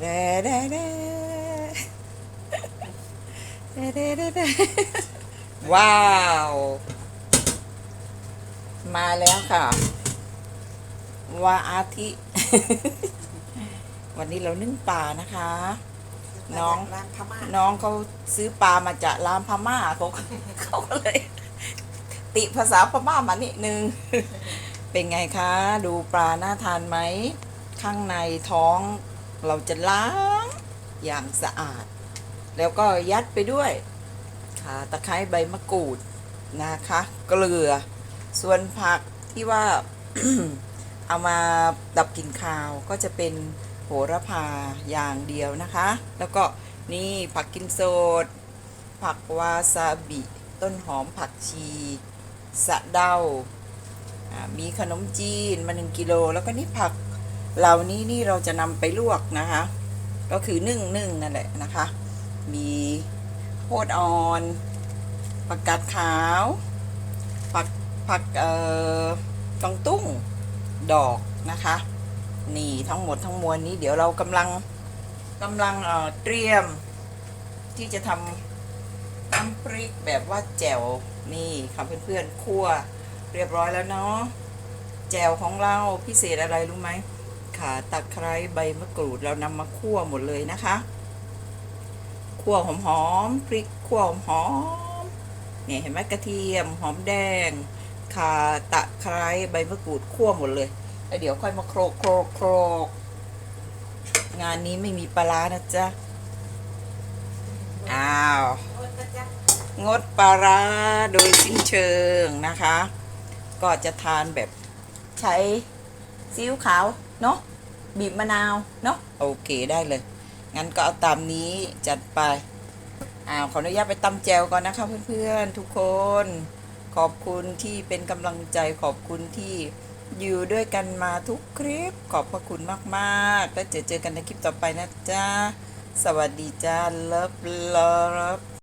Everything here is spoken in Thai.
เด้เด้เด้เด้เด้เด้เดว้าว มาแล้วค่ะวาอาทิ วันนี้เรานึ่งปลานะคะ น้องร้านพม่าน้องเขาซื้อปลามาจากร้านพม่าเขาเขาก็เลย ติภาษาพม่ามานิดนึง เป็นไงคะ ดูปลาน่าทานไหมข้างในท้อง เราจะล้างอย่างสะอาด แล้วก็ยัดไปด้วยขาตะไคร้ใบมะกรูดนะคะ เกลือ ส่วนผักที่ว่าเอามาดับกลิ่นคาวก็จะเป็นโหระพาอย่างเดียวนะคะ แล้วก็นี่ผักกินโสดผักวาซาบิ ต้นหอมผักชี สะเดาอ่ามีขนมจีนมาหนึ่งกิโล แล้วก็นี่ผัก เหล่านี้นี่เราจะนำไปลวกนะคะ ก็คือนึ่งนึ่งนั่นแหละนะคะ มีโพดอ่อนผักกาดขาวผักผักเอ่อกองตุ้งดอกนะคะ นี่ทั้งหมดทั้งมวลนี้เดี๋ยวเรากำลังกำลังเอ่อเตรียม ที่จะทำน้ำพริกแบบว่าแจ่วนี่ค่ะเพื่อนๆคั่วเรียบร้อยแล้วเนาะแจ่วของเราพิเศษอะไรรู้ไหม ขาตะไคร้ใบมะกรูดเรานำมาคั่วหมดเลยนะคะ คั่วหอมๆพริกคั่วหอมๆเนี่ยเห็นไหมกระเทียมหอมแดงข่าตะไคร้ใบมะกรูดคั่วหมดเลยแล้วเดี๋ยวค่อยมาโครกโครกโครกงานนี้ไม่มีปลาร้านะจ๊ะอ้าวงดปลาร้าโดยสิ้นเชิงนะคะ ก็จะทานแบบใช้ซีอิ๊วขาว เนาะบีบมะนาวเนาะโอเคได้เลย งั้นก็เอาตามนี้จัดไปอ้าวขออนุญาตไปตำแจวก่อนนะคะเพื่อนๆทุกคน ขอบคุณที่เป็นกำลังใจขอบคุณที่อยู่ด้วยกันมาทุกคลิป ขอบพระคุณมากๆแล้วเจอเจอกันในคลิปต่อไปนะจ๊ะ สวัสดีจ้าเลิฟเลิฟ